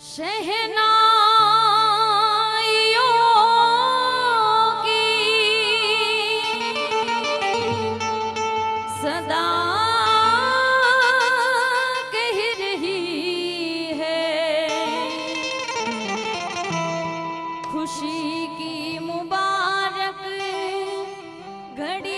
शहनाइयों सदा कह रही है। खुशी की मुबारक घड़ी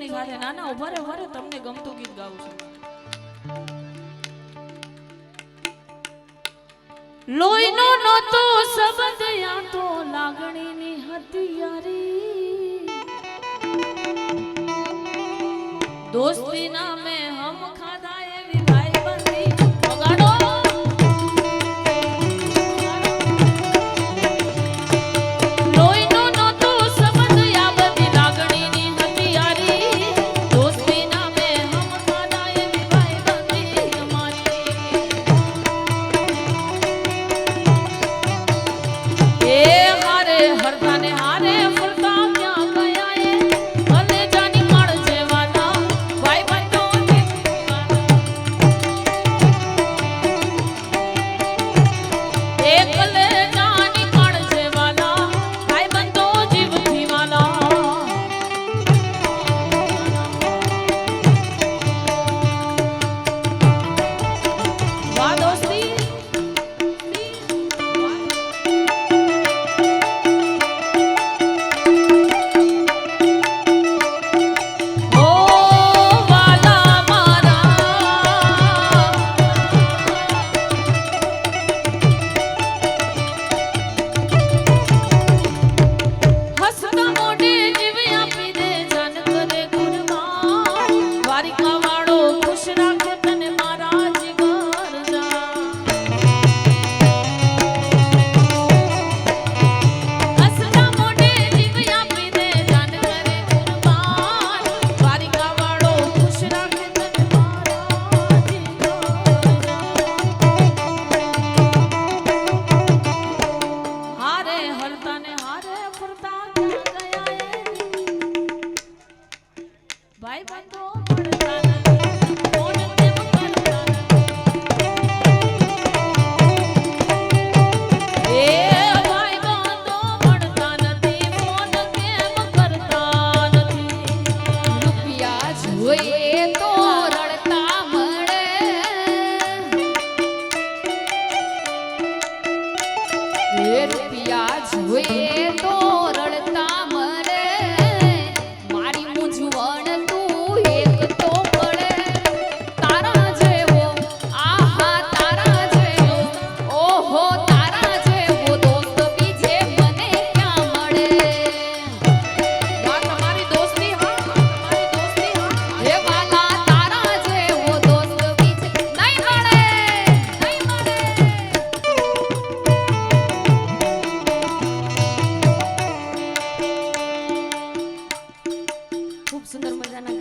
એની સાથે નાના ઊભા રે ઊભા તમને ગમતું ગીત ગાવું છું. લોહીનો નહોતો સંબંધ યા તો લાગણીની હથિયારી. દોસ્તી નામે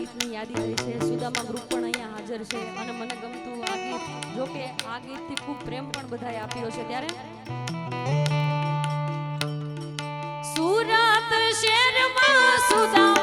ગીતની યાદી થઈ છે. સુદામા ગ્રુપ પણ અહીંયા હાજર છે. અને મને ગમતું આ ગીત, જો કે આ ગીતથી ખૂબ પ્રેમ પણ બધાએ આપ્યો છે. ત્યારે સુરત શહેરમાં સુદામા